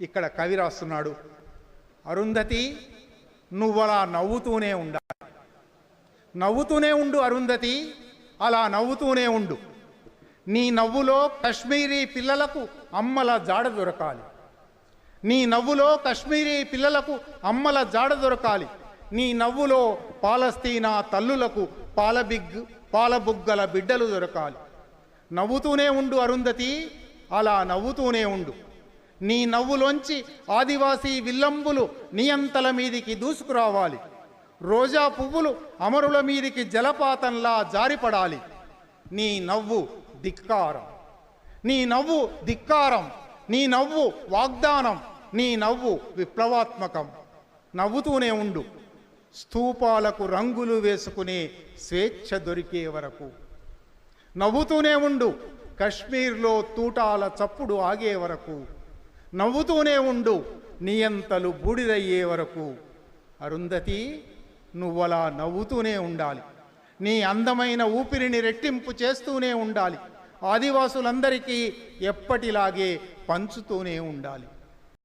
ఇక్కడ కవి రాస్తున్నాడు అరుంధతి నువ్వలా నవ్వుతూనే ఉండాలి. నవ్వుతూనే ఉండు అరుంధతి అలా నవ్వుతూనే ఉండు. నీ నవ్వులో కశ్మీరీ పిల్లలకు అమ్మల జాడ దొరకాలి. నీ నవ్వులో కశ్మీరీ పిల్లలకు అమ్మల జాడ దొరకాలి. నీ నవ్వులో పాలస్తీనా తల్లులకు పాలబిగ్ పాలబుగ్గల బిడ్డలు దొరకాలి. నవ్వుతూనే ఉండు అరుంధతి అలా నవ్వుతూనే ఉండు. నీ నవ్వులోంచి ఆదివాసీ విల్లంబులు నియంతల మీదికి దూసుకురావాలి. రోజా పువ్వులు అమరుల మీదికి జలపాతంలా జారిపడాలి. నీ నవ్వు ధిక్కారం. నీ నవ్వు ధిక్కారం. నీ నవ్వు వాగ్దానం. నీ నవ్వు విప్లవాత్మకం. నవ్వుతూనే ఉండు. స్తూపాలకు రంగులు వేసుకునే స్వేచ్ఛ దొరికే వరకు. నవ్వుతూనే ఉండు. కశ్మీర్లో తూటాల చప్పుడు ఆగే వరకు. నవ్వుతూనే ఉండు. నియంతలు బూడిదయ్యే వరకు. అరుంధతి నువ్వలా నవ్వుతూనే ఉండాలి. నీ అందమైన ఊపిరిని రెట్టింపు చేస్తూనే ఉండాలి. ఆదివాసులందరికీ ఎప్పటిలాగే పంచుతూనే ఉండాలి.